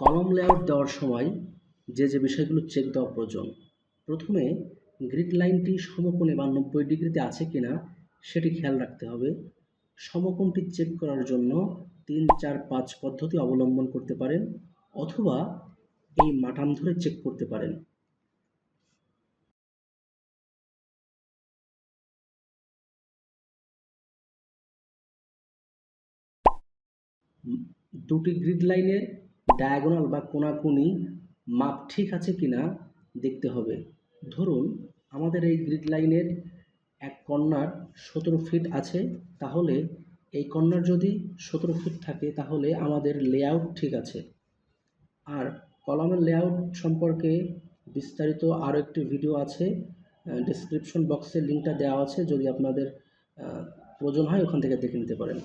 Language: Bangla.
কলম লেআউট দেওয়ার সময় যে যে বিষয়গুলো চেক দেওয়া প্রয়োজন। প্রথমে গ্রিড লাইনটি সমকোণে বা নব্বই ডিগ্রিতে আছে কিনা সেটি খেয়াল রাখতে হবে। সমকোণটি চেক করার জন্য তিন, চার, পাঁচ পদ্ধতি অবলম্বন করতে পারেন অথবা এই মাটাম ধরে চেক করতে পারেন। দুটি গ্রিড লাইনের ডায়াগোনাল বা কোণাকুনি মাপ ঠিক আছে কিনা দেখতে হবে। ধরুন, আমাদের এই গ্রিড লাইনের এক কর্নার সতেরো ফিট আছে, তাহলে এই কর্নার যদি সতেরো ফিট থাকে, তাহলে আমাদের লেআউট ঠিক আছে। আর কলামের লেআউট সম্পর্কে বিস্তারিত আরও একটি ভিডিও আছে ডিসক্রিপশন বক্সে লিঙ্কটা দেওয়া আছে, যদি আপনাদের প্রয়োজন হয়, ওখান থেকে দেখে নিতে পারেন।